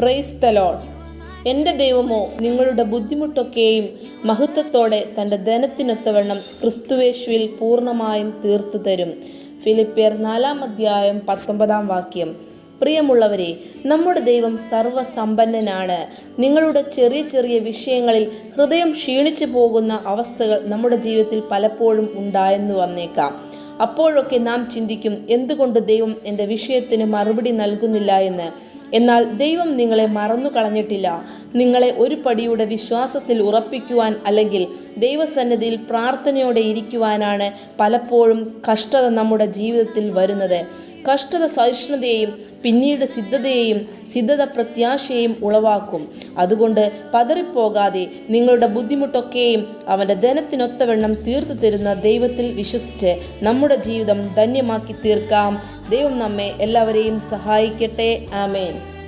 Price തലോൺ എന്റെ ദൈവമോ നിങ്ങളുടെ ബുദ്ധിമുട്ടൊക്കെയും മഹത്വത്തോടെ തന്റെ ധനത്തിനൊത്തവണ്ണം ക്രിസ്തുവേശുവിൽ പൂർണമായും തീർത്തു തരും. ഫിലിപ്പിയർ നാലാം അധ്യായം പത്തൊമ്പതാം വാക്യം. പ്രിയമുള്ളവരെ നമ്മുടെ ദൈവം സർവസമ്പന്നനാണ് നിങ്ങളുടെ ചെറിയ ചെറിയ വിഷയങ്ങളിൽ ഹൃദയം ക്ഷീണിച്ചു പോകുന്ന അവസ്ഥകൾ നമ്മുടെ ജീവിതത്തിൽ പലപ്പോഴും ഉണ്ടായെന്ന് വന്നേക്കാം. അപ്പോഴൊക്കെ നാം ചിന്തിക്കും എന്തുകൊണ്ട് ദൈവം എന്റെ വിഷയത്തിന് മറുപടി നൽകുന്നില്ല എന്ന്. എന്നാൽ ദൈവം നിങ്ങളെ മറന്നു കളഞ്ഞിട്ടില്ല നിങ്ങളെ ഒരു പടിയുടെ വിശ്വാസത്തിൽ ഉറപ്പിക്കുവാൻ അല്ലെങ്കിൽ ദൈവസന്നിധിയിൽ പ്രാർത്ഥനയോടെ ഇരിക്കുവാനാണ് പലപ്പോഴും കഷ്ടത നമ്മുടെ ജീവിതത്തിൽ വരുന്നത്. കഷ്ടത സഹിഷ്ണുതയെയും പിന്നീട് സിദ്ധതയെയും സിദ്ധത പ്രത്യാശയെയും ഉളവാക്കും. അതുകൊണ്ട് പതറിപ്പോകാതെ നിങ്ങളുടെ ബുദ്ധിമുട്ടൊക്കെയും അവന്റെ ധനത്തിനൊത്തവണ്ണം തീർത്തു തരുന്ന ദൈവത്തിൽ വിശ്വസിച്ച് നമ്മുടെ ജീവിതം ധന്യമാക്കി തീർക്കാം. ദൈവം നമ്മെ എല്ലാവരെയും സഹായിക്കട്ടെ. ആമേൻ.